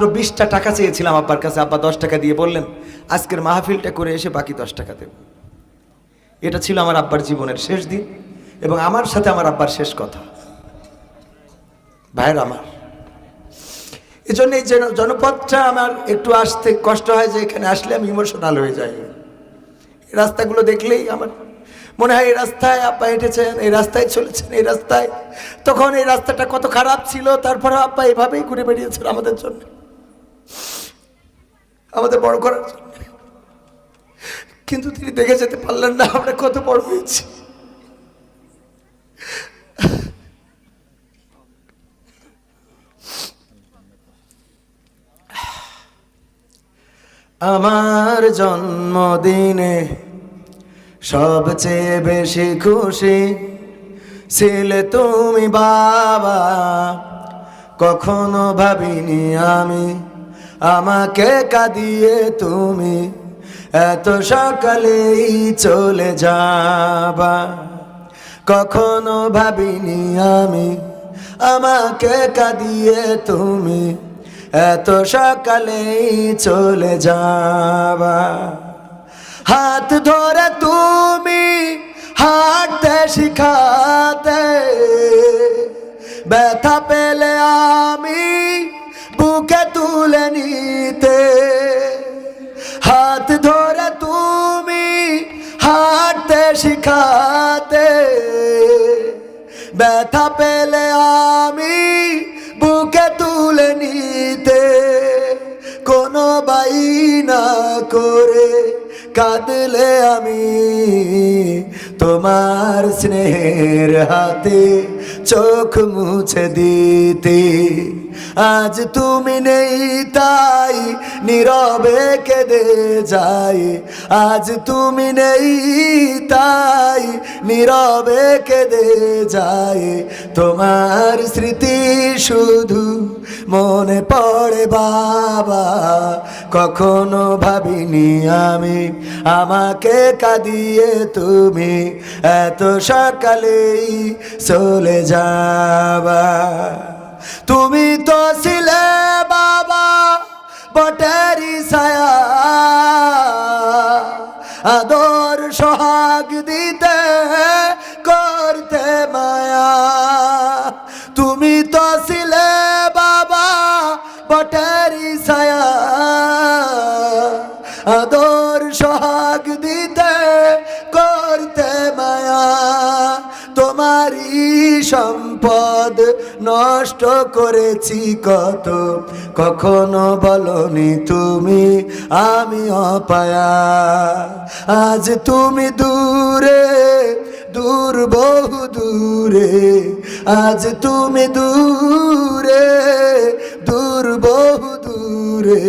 মাত্র বিশটা টাকা চেয়েছিলাম আব্বার কাছে। আব্বা দশ টাকা দিয়ে বললেন, আজকের মাহফিলটা করে এসে বাকি দশ টাকা দেব। এটা ছিল আমার আব্বার জীবনের শেষ দিন এবং আমার সাথে আমার আব্বার শেষ কথা। ভাইয়ের আমার। এই জন্য এই জন- জনপদটা আমার একটু আসতে কষ্ট হয় যে এখানে আসলে আমি ইমোশনাল হয়ে যাই। এই রাস্তাগুলো দেখলেই আমার মনে হয় এই রাস্তায় আব্বা হেঁটেছেন, এই রাস্তায় চলেছেন, এই রাস্তায়। তখন এই রাস্তাটা কত খারাপ ছিল তারপরে আব্বা এভাবেই ঘুরে বেরিয়েছেন আমাদের জন্য। আমাদের বড় করার জন্য। কিন্তু তিনি দেখে যেতে পারলেন না, আমরা কত বড় হয়েছি। আমার জন্মদিনে সবচেয়ে বেশি খুশি ছিলে তুমি বাবা, কখনো ভাবিনি আমি। আমাকে কাঁদিয়ে তুমি এত সকালেই চলে যাবা। কখনো ভাবিনি আমি আমাকে কাঁদিয়ে তুমি এত সকালেই চলে যাবা। হাত ধরে তুমি হাঁটতে শিখাতে, ব্যথা পেলে আমি বুকে তুলে নিতে। হাত ধরে তুমি হাঁটতে শিখাতে। ব্যথা পেলে আমি বুকে তুলে নিতে। কোনো বাই না করে কাঁদলে আমি তোমার স্নেহের হাতে চোখ মুছে দিতে। আজ তুমি নেই তাই নীরবে কেঁদে যাই। আজ তুমি নেই তাই নীরবে কেঁদে যাই। তোমার স্মৃতি শুধু মনে পড়ে বাবা, কখনো ভাবিনি আমি আমাকে কাঁদিয়ে তুমি এত সকালেই চলে যাবা। তুমি তো ছিলে বাবা বটেরি ছায়া। আদর সোহাগ দিতে করতে মায়া। তুমি তো ছিলে বাবা বটেরি ছায়া। আদর সোহাগ দিতে করতে মায়া। তোমারই সম্পদ নষ্ট করেছি কত, কখনো বলনি তুমি আমি অপায়া। আজ তুমি দূরে, দূর, বহু দূরে। আজ তুমি দূরে, দূর, বহু দূরে।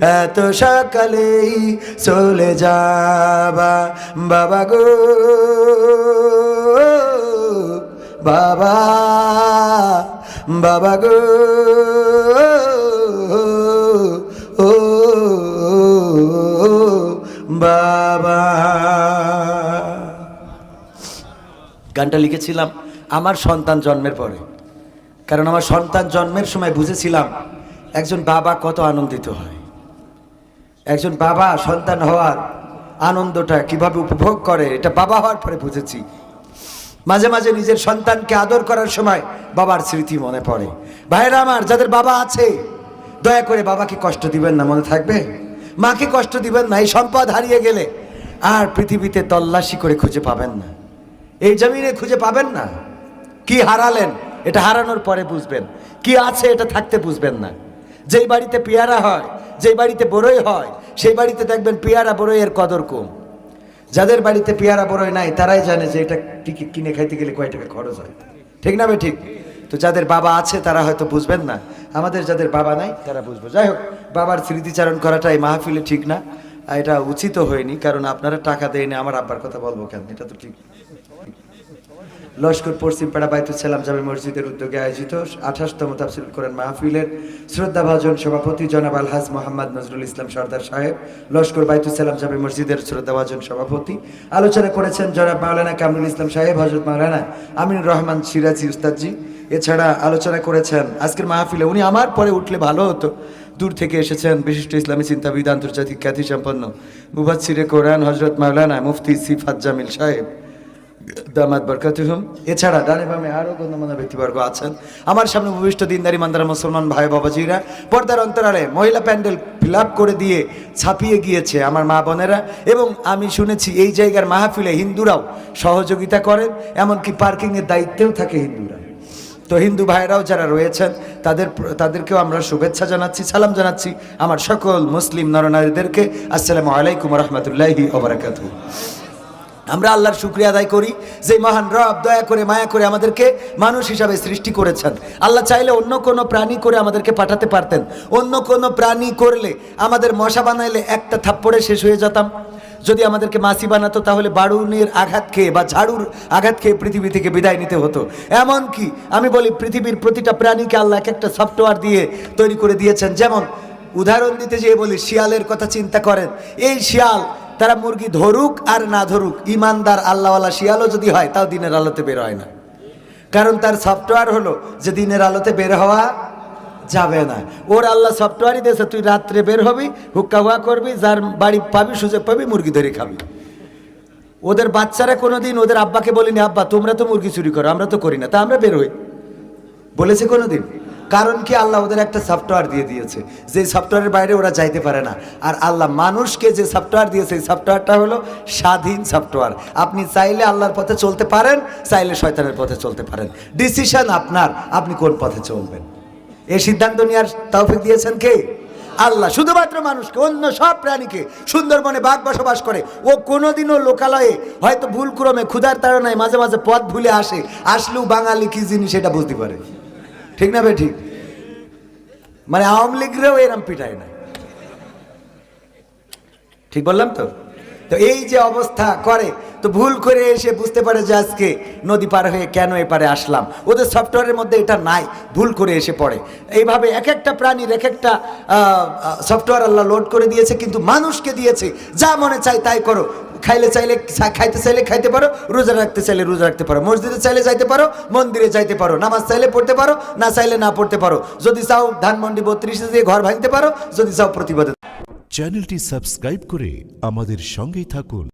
এত সকালেই চলে যাবা। বাবা গো, বাবা বাবা গো, ও, বাবা। গানটা লিখেছিলাম আমার সন্তান জন্মের পরে। কারণ আমার সন্তান জন্মের সময় বুঝেছিলাম একজন বাবা কত আনন্দিত হয়। একজন বাবা সন্তান হওয়ার আনন্দটা কীভাবে উপভোগ করে, এটা বাবা হওয়ার পরে বুঝেছি। মাঝে মাঝে নিজের সন্তানকে আদর করার সময় বাবার স্মৃতি মনে পড়ে। ভাইরা আমার, যাদের বাবা আছে, দয়া করে বাবাকে কষ্ট দিবেন না, মনে থাকবে? মাকে কষ্ট দিবেন না, এই সম্পদ হারিয়ে গেলে আর পৃথিবীতে তল্লাশি করে খুঁজে পাবেন না। এই জমিনে খুঁজে পাবেন না। কি হারালেন, এটা হারানোর পরে বুঝবেন। কি আছে, এটা থাকতে বুঝবেন না। যেই বাড়িতে পেয়ারা হয়, যেই বাড়িতে বড়ই হয়, সেই বাড়িতে দেখবেন পেয়ারা বড়ইয়ের কদর কম। যাদের বাড়িতে পেয়ারা বড়ই নাই, তারাই জানে যে এটা কিনে খাইতে গেলে কয় টাকা খরচ হয়। ঠিক না ঠিক? তো যাদের বাবা আছে, তারা হয়তো বুঝবেন না। আমাদের যাদের বাবা নাই, তারা বুঝব। যাই হোক, বাবার স্মৃতিচারণ করাটা এই মাহফিলে ঠিক না। এটা উচিত হয়নি, কারণ আপনারা টাকা দেয়নি, আমার আব্বার কথা বলব কেন? এটা তো ঠিক লস্কর পশ্চিমপাড়া বাইতুল সালাম জামে মসজিদের উদ্যোগে আয়োজিত আঠাশতম তাফসিল কোরআন মাহফিলের শ্রদ্ধাভাজন সভাপতি জনাব আলহাজ মোহাম্মদ নজরুল ইসলাম সর্দার সাহেব, লস্কর বাইতুল সালাম জামে মসজিদের শ্রদ্ধাভাজন সভাপতি। আলোচনা করেছেন জনাব মাওলানা কামরুল ইসলাম সাহেব হজরত মাওলানা আমিনুর রহমান সিরাজি উস্তাদজি। এছাড়া আলোচনা করেছেন আজকের মাহফিলে উনি আমার পরে উঠলে ভালো হতো। দূর থেকে এসেছেন বিশিষ্ট ইসলামী চিন্তাবিদ, আন্তর্জাতিক খ্যাতি সম্পন্ন মুবাচ্ছিরে কোরআন হজরত মাওলানা মুফতি সিফাত জামিল সাহেব। দামাত বরকাতুহুম। এছাড়া ডানে বামে আরও গণ্যমান্য ব্যক্তিবর্গ আছেন। আমার সামনে ভূমিষ্ঠ দিনদারি মান্দারা মুসলমান ভাই বাবাজিরা, পর্দার অন্তরালে মহিলা প্যান্ডেল ফিল করে দিয়ে ছাপিয়ে গিয়েছে আমার মা বোনেরা। এবং আমি শুনেছি এই জায়গার মাহফিলে হিন্দুরাও সহযোগিতা করেন, এমনকি পার্কিংয়ের দায়িত্বেও থাকে হিন্দুরা। তো হিন্দু ভাইরাও যারা রয়েছেন, তাদের তাদেরকেও আমরা শুভেচ্ছা জানাচ্ছি, সালাম জানাচ্ছি আমার সকল মুসলিম নরনারীদেরকে। আসসালামু আলাইকুম রহমতুল্লাহি ওবরাকাতু আমরা আল্লাহর শুক্রিয়া আদায় করি যে মহান রব দয়া করে, মায়া করে আমাদেরকে মানুষ হিসাবে সৃষ্টি করেছেন। আল্লাহ চাইলে অন্য কোনো প্রাণী করে আমাদেরকে পাঠাতে পারতেন। অন্য কোনো প্রাণী করলে আমাদের মশা বানাইলে একটা থাপ্পড়ে শেষ হয়ে যেতাম। যদি আমাদেরকে মাসি বানাতো, তাহলে বাড়ুনের আঘাত খেয়ে বা ঝাড়ুর আঘাত খেয়ে পৃথিবী থেকে বিদায় নিতে হতো। এমন কি আমি বলি, পৃথিবীর প্রতিটা প্রাণীকে আল্লাহ এক একটা সফটওয়্যার দিয়ে তৈরি করে দিয়েছেন। যেমন, উদাহরণ দিতে যেয়ে বলি, শিয়ালের কথা চিন্তা করেন। এই শিয়াল তারা মুরগি ধরুক আর না ধরুক, ইমানদার আল্লাহওয়ালা শিয়ালও যদি হয়, তাও দিনের আলোতে বের হয় না। কারণ তার সফটওয়্যার হলো যে দিনের আলোতে বের হওয়া যাবে না। ওর আল্লাহ সফটওয়্যারই দিয়েছে, তুই রাত্রে বের হবি, হুক্কা হুয়া করবি, যার বাড়ি পাবি, সুযোগ পাবি, মুরগি ধরে খাবি। ওদের বাচ্চারা কোনোদিন ওদের আব্বাকে বলিনি, আব্বা, তোমরা তো মুরগি চুরি করো, আমরা তো করি না, তা আমরা বের হই। বলেছে কোনোদিন। কারণ কি আল্লাহ ওদের একটা সফটওয়্যার দিয়ে দিয়েছে। যে সফটওয়্যারের বাইরে ওরা যাইতে পারে না। আর আল্লাহ মানুষকে যে সফটওয়্যার দিয়েছে, এই সফটওয়্যারটা হলো স্বাধীন সফটওয়্যার আপনি চাইলে আল্লাহর পথে চলতে পারেন, চাইলে শয়তানের পথে চলতে পারেন। ডিসিশন আপনার, আপনি কোন পথে চলবেন? এই সিদ্ধান্ত নেওয়ার তৌফিক দিয়েছেন কে? আল্লাহ শুধুমাত্র মানুষকে, অন্য সব প্রাণীকে সুন্দরবনে বাঘ বসবাস করে। ও কোনোদিনও লোকালয়ে হয়তো ভুল ক্রমে ক্ষুধার তাড়নায় মাঝে মাঝে পথ ভুলে আসে। আসলেও বাঙালি কি জিনিস সেটা বুঝতে পারে। ঠিক না ঠিক? মানে আওয়ামী লীগরেও এরম পিটায় না। ঠিক বললাম তো? তো এই যে অবস্থা করে, তো ভুল করে এসে বুঝতে পারে যে আজকে নদী পার হয়ে কেন এপারে আসলাম। ওদের সফটওয়্যারের মধ্যে এটা নাই, ভুল করে এসে পড়ে। এইভাবে এক একটা প্রাণীর এক একটা সফটওয়্যার আল্লাহ লোড করে দিয়েছে, কিন্তু মানুষকে দিয়েছে, যা মনে চাই তাই করো। খাইলে চাইলে খাইতে চাইলে খাইতে পারো, রোজা রাখতে চাইলে রোজা রাখতে পারো, মসজিদে চাইলে যাইতে পারো, মন্দিরে যাইতে পারো, নামাজ চাইলে পড়তে পারো, না চাইলে না পড়তে পারো। যদি চাও ধানমন্ডি বত্রিশে দিয়ে ঘর ভাঙতে পারো, যদি চাও প্রতিবাদে চ্যানেলটি সাবস্ক্রাইব করে আমাদের সঙ্গেই থাকুন।